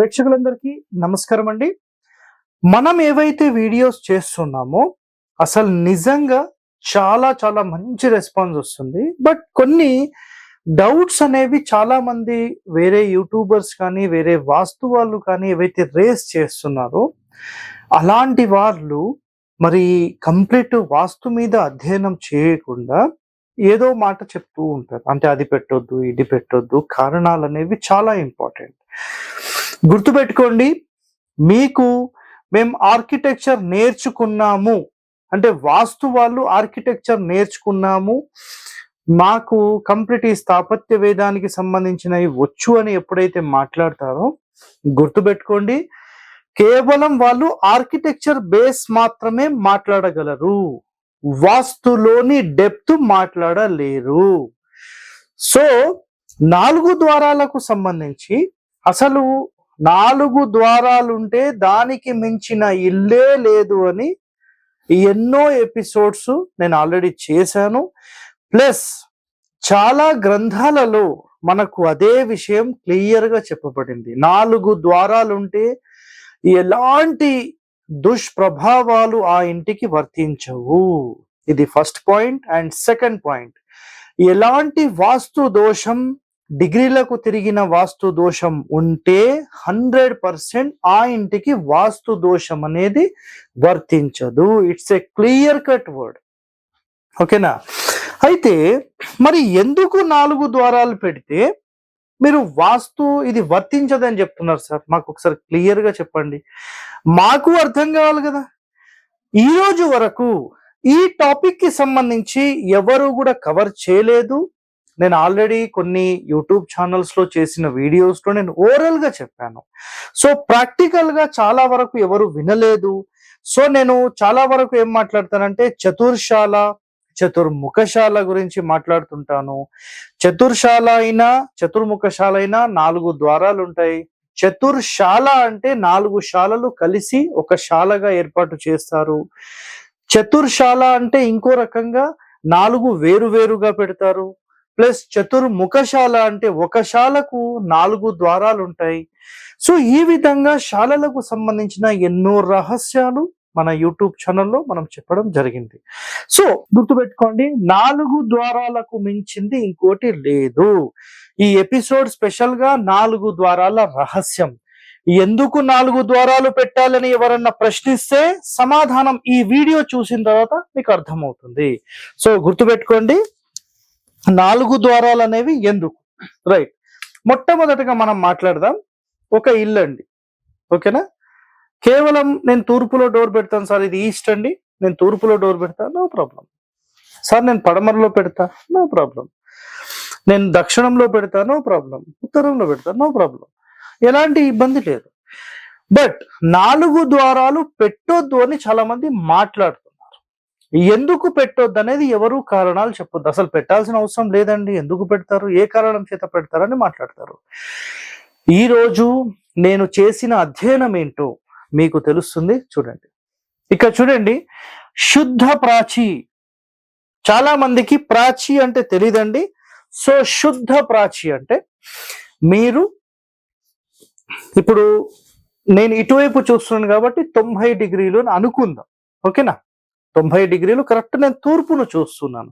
ప్రేక్షకులందరికీ నమస్కారం అండి. మనం ఏవైతే వీడియోస్ చేస్తున్నామో అసలు నిజంగా చాలా చాలా మంచి రెస్పాన్స్ వస్తుంది. బట్ కొన్ని డౌట్స్ అనేవి చాలా మంది వేరే యూట్యూబర్స్ కానీ వేరే వాస్తు వాళ్ళు కానీ ఏవైతే రేస్ చేస్తున్నారో అలాంటి వాళ్ళు మరి కంప్లీట్ వాస్తు మీద అధ్యయనం చేయకుండా ఏదో మాట చెప్తూ ఉంటారు. అంటే అది పెట్టొద్దు ఇది పెట్టొద్దు కారణాలు అనేవి చాలా ఇంపార్టెంట్. గుర్తుపెట్టుకోండి మీకు మేము ఆర్కిటెక్చర్ నేర్చుకున్నాము. అంటే వాస్తు వాళ్ళు ఆర్కిటెక్చర్ నేర్చుకున్నాము. మాకు కంప్లీట్ ఈ స్థాపత్య వేదానికి సంబంధించినవి వచ్చు అని ఎప్పుడైతే మాట్లాడతారో గుర్తుపెట్టుకోండి కేవలం వాళ్ళు ఆర్కిటెక్చర్ బేస్ మాత్రమే మాట్లాడగలరు. వాస్తులోని డెప్త్ మాట్లాడలేరు. సో నాలుగు ద్వారాలకు సంబంధించి అసలు నాలుగు ద్వారాలుంటే దానికి మించిన ఇల్లే లేదు అని ఎన్నో ఎపిసోడ్స్ నేను ఆల్రెడీ చేశాను. ప్లస్ చాలా గ్రంథాలలో మనకు అదే విషయం క్లియర్గా చెప్పబడింది. నాలుగు ద్వారాలుంటే ఎలాంటి దుష్ప్రభావాలు ఆ ఇంటికి వర్తించవు. ఇది first point and second point. ఎలాంటి వాస్తు దోషం డిగ్రీలకు తిరిగిన వాస్తు దోషం ఉంటే హండ్రెడ్ పర్సెంట్ ఆ ఇంటికి వాస్తు దోషం అనేది వర్తించదు. It's a clear cut word ఓకేనా? అయితే మరి ఎందుకు నాలుగు ద్వారాలు పెడితే మీరు వాస్తు ఇది వర్తించదని చెప్తున్నారు సార్? మాకు ఒకసారి క్లియర్గా చెప్పండి. మాకు అర్థం కావాలి కదా. ఈరోజు వరకు ఈ టాపిక్కి సంబంధించి ఎవరు కూడా కవర్ చేయలేదు. నేను ఆల్రెడీ కొన్ని యూట్యూబ్ ఛానల్స్లో చేసిన వీడియోస్లో నేను ఓరల్గా చెప్పాను. సో ప్రాక్టికల్గా చాలా వరకు ఎవరు వినలేదు. సో నేను చాలా వరకు ఏం మాట్లాడతానంటే చతుర్శాల చతుర్ముఖశాల గురించి మాట్లాడుతుంటాను. చతుర్శాల అయినా చతుర్ముఖశాల అయినా నాలుగు ద్వారాలు ఉంటాయి. చతుర్శాల అంటే నాలుగు శాలలు కలిసి ఒక శాలగా ఏర్పాటు చేస్తారు. చతుర్శాల అంటే ఇంకో రకంగా నాలుగు వేరు వేరుగా పెడతారు. ప్లస్ చతుర్ముఖశాల అంటే ఒక శాలకు నాలుగు ద్వారాలు ఉంటాయి సో ఈ విధంగా శాలలకు సంబంధించిన ఎన్నో రహస్యాలు మన యూట్యూబ్ ఛానల్లో మనం చెప్పడం జరిగింది. సో గుర్తుపెట్టుకోండి నాలుగు ద్వారాలకు మించింది ఇంకోటి లేదు. ఈ ఎపిసోడ్ స్పెషల్గా నాలుగు ద్వారాల రహస్యం. ఎందుకు నాలుగు ద్వారాలు పెట్టాలని ఎవరన్నా ప్రశ్నిస్తే సమాధానం ఈ వీడియో చూసిన తర్వాత మీకు అర్థమవుతుంది. సో గుర్తుపెట్టుకోండి నాలుగు ద్వారాలు అనేవి ఎందుకు? రైట్ మొట్టమొదటిగా మనం మాట్లాడదాం. ఒక ఇల్లు అండి. ఓకేనా కేవలం నేను తూర్పులో డోర్ పెడతాను సార్ ఇది ఈస్ట్ అండి. నేను తూర్పులో డోర్ పెడతా నో ప్రాబ్లం. సార్ నేను పడమరలో పెడతా నో ప్రాబ్లం. నేను దక్షిణంలో పెడతా నో ప్రాబ్లం. ఉత్తరంలో పెడతా నో ప్రాబ్లం. ఎలాంటి ఇబ్బంది లేదు. బట్ నాలుగు ద్వారాలు పెట్టొద్దు అని చాలా మంది మాట్లాడుతారు ఎందుకు పెట్టొద్దు అనేది ఎవరు కారణాలు చెప్పొద్దు. అసలు పెట్టాల్సిన అవసరం లేదండి. ఎందుకు పెడతారు? ఏ కారణం చేత పెడతారని మాట్లాడతారు. ఈరోజు నేను చేసిన అధ్యయనం ఏంటో మీకు తెలుస్తుంది. చూడండి. ఇక్కడ చూడండి. శుద్ధ ప్రాచి. చాలా మందికి ప్రాచి అంటే తెలియదండి సో శుద్ధ ప్రాచి అంటే మీరు ఇప్పుడు నేను ఇటువైపు చూస్తున్నాను కాబట్టి తొంభై డిగ్రీలు అని అనుకుందాం. ఓకేనా? తొంభై డిగ్రీలు కరెక్ట్ నేను తూర్పును చూస్తున్నాను.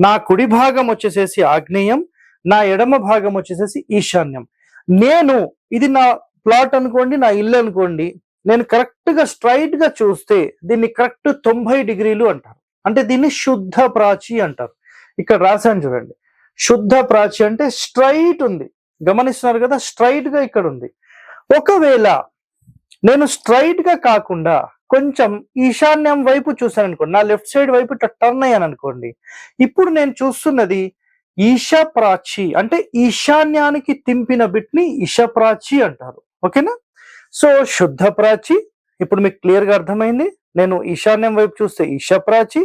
నా కుడి భాగం వచ్చేసేసి ఆగ్నేయం నా ఎడమ భాగం వచ్చేసేసి ఈశాన్యం. నేను ఇది నా ప్లాట్ అనుకోండి నా ఇల్లు అనుకోండి నేను కరెక్ట్గా స్ట్రైట్గా చూస్తే దీన్ని కరెక్ట్ తొంభై డిగ్రీలు అంటారు. అంటే దీన్ని శుద్ధ ప్రాచి అంటారు. ఇక్కడ రాశాను చూడండి. శుద్ధ ప్రాచి అంటే స్ట్రైట్ ఉంది. గమనిస్తున్నారు కదా స్ట్రైట్గా ఇక్కడ ఉంది. ఒకవేళ నేను స్ట్రైట్గా కాకుండా కొంచెం ఈశాన్యం వైపు చూసాను అనుకోండి నా లెఫ్ట్ సైడ్ వైపు ఇట్లా టర్న్ అయ్యాను అనుకోండి ఇప్పుడు నేను చూస్తున్నది ఈశా ప్రాచి అంటే ఈశాన్యానికి తింపిన బిట్ని ఈశప్రాచి అంటారు. ఓకేనా? సో శుద్ధ ప్రాచి ఇప్పుడు మీకు క్లియర్గా అర్థమైంది నేను ఈశాన్యం వైపు చూస్తే ఈశప్రాచి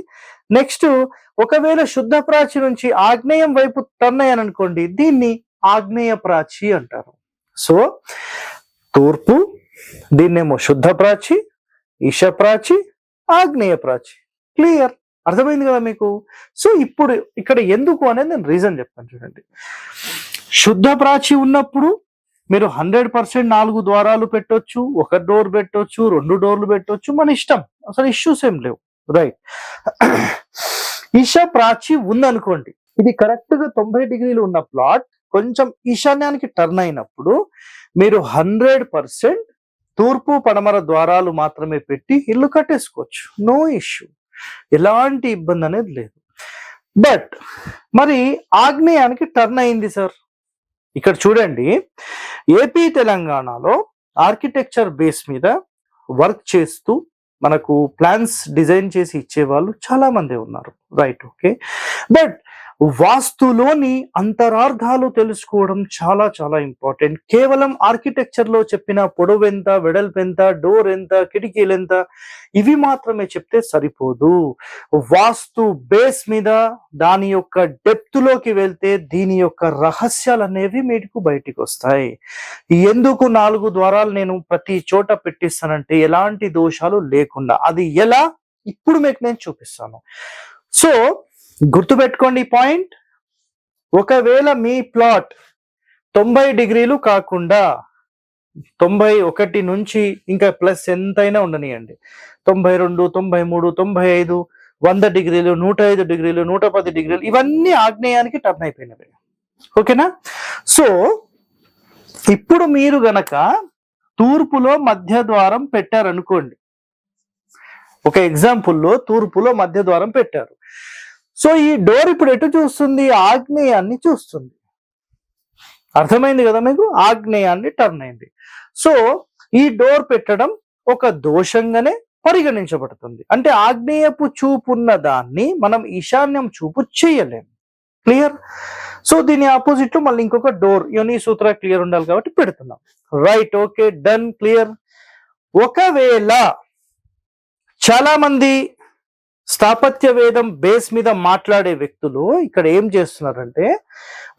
నెక్స్ట్ ఒకవేళ శుద్ధ ప్రాచి నుంచి ఆగ్నేయం వైపు టర్న్ అయ్యాను అనుకోండి దీన్ని ఆగ్నేయ ప్రాచి అంటారు. సో తూర్పు దీన్నేమో శుద్ధ ఈశప్రాచి ఆగ్నేయ ప్రాచి క్లియర్ అర్థమైంది కదా మీకు? సో ఇప్పుడు ఇక్కడ ఎందుకు అనేది నేను రీజన్ చెప్తాను చూడండి. శుద్ధ ప్రాచి ఉన్నప్పుడు మీరు హండ్రెడ్ పర్సెంట్ నాలుగు ద్వారాలు పెట్టొచ్చు ఒక డోర్ పెట్టొచ్చు రెండు డోర్లు పెట్టొచ్చు మన ఇష్టం. అసలు ఇష్యూస్ ఏం లేవు. రైట్ ఈశా ప్రాచి ఉందనుకోండి. ఇది కరెక్ట్గా తొంభై డిగ్రీలు ఉన్న ప్లాట్ కొంచెం ఈశాన్యానికి టర్న్ అయినప్పుడు మీరు హండ్రెడ్ పర్సెంట్ తూర్పు పడమర ద్వారాలు మాత్రమే పెట్టి ఇల్లు కట్టేసుకోవచ్చు. నో ఇష్యూ ఎలాంటి ఇబ్బంది అనేది లేదు. బట్ మరి ఆగ్నేయానికి టర్న్ అయింది సార్ ఇక్కడ చూడండి. ఏపీ తెలంగాణలో ఆర్కిటెక్చర్ బేస్ మీద వర్క్ చేస్తూ మనకు ప్లాన్స్ డిజైన్ చేసి ఇచ్చేవాళ్ళు చాలామంది ఉన్నారు. రైట్ ఓకే బట్ వాస్తులోని అంతరార్థాలు తెలుసుకోవడం చాలా చాలా ఇంపార్టెంట్. కేవలం ఆర్కిటెక్చర్లో చెప్పిన పొడవు ఎంత వెడల్పు ఎంత డోర్ ఎంత కిటికీలు ఎంత ఇవి మాత్రమే చెప్తే సరిపోదు. వాస్తు బేస్ మీద దాని యొక్క డెప్త్లోకి వెళ్తే దీని యొక్క రహస్యాలు అనేవి మీకు బయటికి వస్తాయి ఎందుకు నాలుగు ద్వారాలు నేను ప్రతి చోట పెట్టిస్తానంటే ఎలాంటి దోషాలు లేకుండా. అది ఎలా? ఇప్పుడు మీకు నేను చూపిస్తాను. సో గుర్తుపెట్టుకోండి ఈ పాయింట్. ఒకవేళ మీ ప్లాట్ తొంభై డిగ్రీలు కాకుండా తొంభై ఒకటి నుంచి ఇంకా ప్లస్ ఎంతైనా ఉండనియండి. తొంభై రెండు తొంభై మూడు తొంభై ఐదు వంద డిగ్రీలు నూట ఐదు డిగ్రీలు నూట పది డిగ్రీలు ఇవన్నీ ఆగ్నేయానికి టర్న్ అయిపోయినవి. ఓకేనా? సో ఇప్పుడు మీరు గనక తూర్పులో మధ్య ద్వారం పెట్టారనుకోండి. ఒక ఎగ్జాంపుల్లో తూర్పులో మధ్య ద్వారం పెట్టారు. సో ఈ డోర్ ఇప్పుడు ఎటు చూస్తుంది? ఆగ్నేయాన్ని చూస్తుంది. అర్థమైంది కదా మీకు? ఆగ్నేయాన్ని టర్న్ అయింది. సో ఈ డోర్ పెట్టడం ఒక దోషంగానే పరిగణించబడుతుంది. అంటే ఆగ్నేయపు చూపు ఉన్న దాన్ని మనం ఈశాన్యం చూపు చేయలేము. క్లియర్ సో దీని ఆపోజిట్లో మళ్ళీ ఇంకొక డోర్ యోని సూత్ర క్లియర్ ఉండాలి కాబట్టి పెడుతున్నాం. రైట్ ఓకే డన్ క్లియర్ ఒకవేళ చాలా మంది స్థాపత్య వేదం బేస్ మీద మాట్లాడే వ్యక్తులు ఇక్కడ ఏం చేస్తున్నారంటే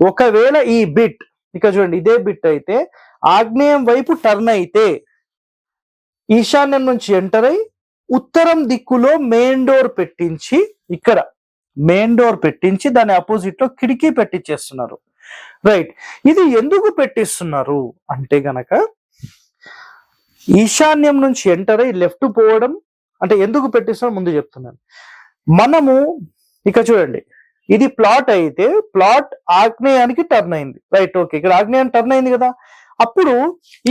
ఒకవేళ ఈ బిట్ ఇక చూడండి ఇదే బిట్ అయితే ఆగ్నేయం వైపు టర్న్ అయితే ఈశాన్యం నుంచి ఎంటర్ అయి ఉత్తరం దిక్కులో మెయిన్ డోర్ పెట్టించి ఇక్కడ మెయిన్ డోర్ పెట్టించి దాని అపోజిట్లో కిటికీ పెట్టించేస్తున్నారు రైట్ ఇది ఎందుకు పెట్టిస్తున్నారు? అంటే గనక ఈశాన్యం నుంచి ఎంటర్ అయి లెఫ్ట్ పోవడం అంటే ఎందుకు పెట్టిస్తాను ముందు చెప్తున్నాను. మనము ఇక చూడండి. ఇది ప్లాట్ అయితే ప్లాట్ ఆగ్నేయానికి టర్న్ అయింది. రైట్ ఓకే ఇక్కడ ఆగ్నేయం టర్న్ అయింది కదా. అప్పుడు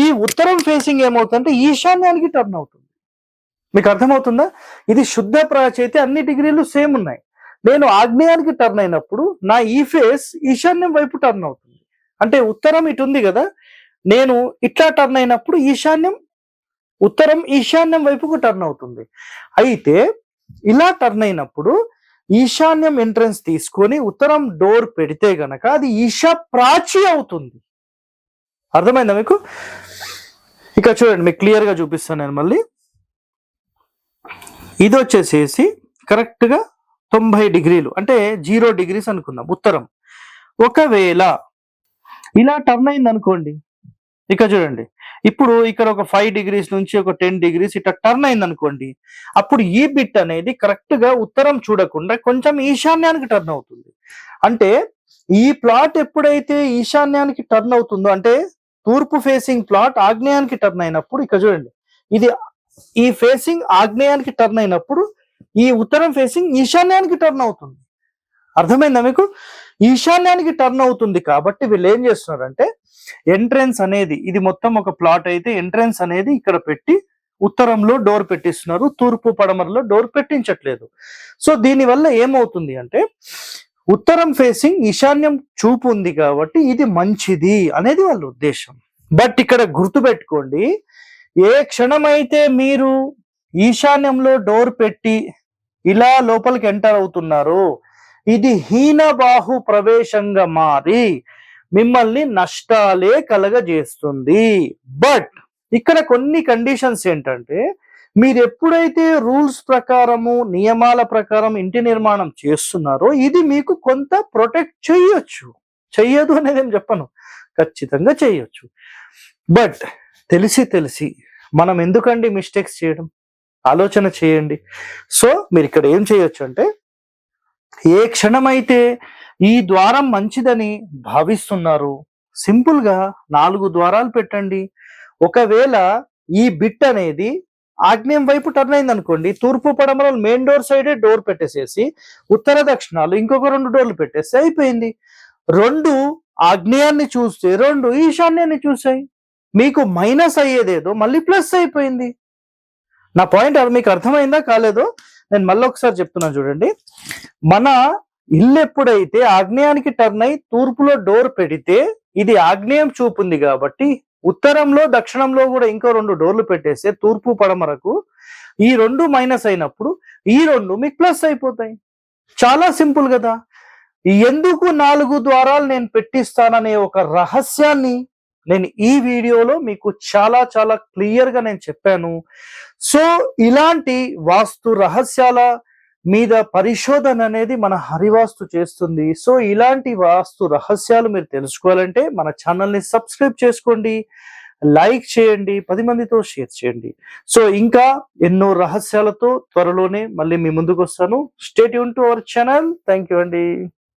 ఈ ఉత్తరం ఫేసింగ్ ఏమవుతుందంటే ఈశాన్యానికి టర్న్ అవుతుంది. మీకు అర్థమవుతుందా? ఇది శుద్ధ ప్రాచైతే అన్ని డిగ్రీలు సేమ్ ఉన్నాయి. నేను ఆగ్నేయానికి టర్న్ అయినప్పుడు నా ఈ ఫేస్ ఈశాన్యం వైపు టర్న్ అవుతుంది. అంటే ఉత్తరం ఇటు ఉంది కదా. నేను ఇట్లా టర్న్ అయినప్పుడు ఈశాన్యం ఉత్తరం ఈశాన్యం వైపుకు టర్న్ అవుతుంది. అయితే ఇలా టర్న్ అయినప్పుడు ఈశాన్యం ఎంట్రన్స్ తీసుకొని ఉత్తరం డోర్ పెడితే గనక అది ఈశా ప్రాచి అవుతుంది. అర్థమైందా మీకు? ఇక చూడండి మీకు క్లియర్గా చూపిస్తాను నేను మళ్ళీ. ఇది వచ్చేసేసి కరెక్ట్గా తొంభై డిగ్రీలు అంటే జీరో డిగ్రీస్ అనుకుందాం ఉత్తరం. ఒకవేళ ఇలా టర్న్ అయింది అనుకోండి ఇక చూడండి ఇప్పుడు ఇక్కడ ఒక ఫైవ్ డిగ్రీస్ నుంచి ఒక టెన్ డిగ్రీస్ ఇట్లా టర్న్ అయింది అనుకోండి అప్పుడు ఈ బిట్ అనేది కరెక్ట్గా ఉత్తరం చూడకుండా కొంచెం ఈశాన్యానికి టర్న్ అవుతుంది. అంటే ఈ ప్లాట్ ఎప్పుడైతే ఈశాన్యానికి టర్న్ అవుతుందో అంటే తూర్పు ఫేసింగ్ ప్లాట్ ఆగ్నేయానికి టర్న్ అయినప్పుడు ఇక్కడ చూడండి ఇది ఈ ఫేసింగ్ ఆగ్నేయానికి టర్న్ అయినప్పుడు ఈ ఉత్తరం ఫేసింగ్ ఈశాన్యానికి టర్న్ అవుతుంది. అర్థమైందా మీకు? ఈశాన్యానికి టర్న్ అవుతుంది కాబట్టి వీళ్ళు ఏం చేస్తున్నారంటే ఎంట్రెన్స్ అనేది ఇది మొత్తం ఒక ప్లాట్ అయితే ఎంట్రెన్స్ అనేది ఇక్కడ పెట్టి ఉత్తరంలో డోర్ పెట్టిస్తున్నారు. తూర్పు పడమరలో డోర్ పెట్టించట్లేదు. సో దీనివల్ల ఏమవుతుంది అంటే ఉత్తరం ఫేసింగ్ ఈశాన్యం చూపు ఉంది కాబట్టి ఇది మంచిది అనేది వాళ్ళ ఉద్దేశం. బట్ ఇక్కడ గుర్తుపెట్టుకోండి ఏ క్షణమైతే మీరు ఈశాన్యంలో డోర్ పెట్టి ఇలా లోపలికి ఎంటర్ అవుతున్నారు ఇది హీనబాహు ప్రవేశంగా మారి మిమ్మల్ని నష్టాలే కలగజేస్తుంది. బట్ ఇక్కడ కొన్ని కండిషన్స్ ఏంటంటే మీరు ఎప్పుడైతే రూల్స్ ప్రకారము నియమాల ప్రకారం ఇంటి నిర్మాణం చేస్తున్నారో ఇది మీకు కొంత ప్రొటెక్ట్ చేయొచ్చు. చెయ్యదు అనేది ఏం చెప్పను. ఖచ్చితంగా చేయొచ్చు. బట్ తెలిసి తెలిసి మనం ఎందుకండి మిస్టేక్స్ చేయడం? ఆలోచన చేయండి. సో మీరు ఇక్కడ ఏం చేయొచ్చు అంటే ఏ క్షణమైతే ఈ ద్వారం మంచిదని భావిస్తున్నారు? సింపుల్గా నాలుగు ద్వారాలు పెట్టండి. ఒకవేళ ఈ బిట్ అనేది ఆగ్నేయం వైపు టర్న్ అయింది అనుకోండి తూర్పు పడమరలు మెయిన్ డోర్ సైడే డోర్ పెట్టేసేసి ఉత్తర దక్షిణాలు ఇంకొక రెండు డోర్లు పెట్టేస్తే అయిపోయింది. రెండు ఆగ్నేయాన్ని చూస్తే రెండు ఈశాన్యాన్ని చూసాయి. మీకు మైనస్ అయ్యేదేదో మళ్ళీ ప్లస్ అయిపోయింది. నా పాయింట్ అది మీకు అర్థమైందా కాలేదో? నేను మళ్ళీ ఒకసారి చెప్తున్నాను చూడండి. మన ఇల్లు ఎప్పుడైతే ఆగ్నేయానికి టర్న్ అయి తూర్పులో డోర్ పెడితే ఇది ఆగ్నేయం చూపుంది కాబట్టి ఉత్తరంలో దక్షిణంలో కూడా ఇంకో రెండు డోర్లు పెట్టేస్తే తూర్పు పడమరకు ఈ రెండు మైనస్ అయినప్పుడు ఈ రెండు మీకు ప్లస్ అయిపోతాయి. చాలా సింపుల్ కదా. ఎందుకు నాలుగు ద్వారాలు నేను పెట్టిస్తాననే ఒక రహస్యాన్ని నేను ఈ వీడియోలో మీకు చాలా చాలా క్లియర్గా నేను చెప్పాను. సో ఇలాంటి వాస్తు రహస్యాల మీద పరిశోధన అనేది మన హరివాస్తు చేస్తుంది. సో ఇలాంటి వాస్తు రహస్యాలు మీరు తెలుసుకోవాలంటే మన ఛానల్ని సబ్స్క్రైబ్ చేసుకోండి లైక్ చేయండి పది మందితో షేర్ చేయండి. సో ఇంకా ఎన్నో రహస్యాలతో త్వరలోనే మళ్ళీ మీ ముందుకు వస్తాను. Stay Yoon to our channel thank you అండి.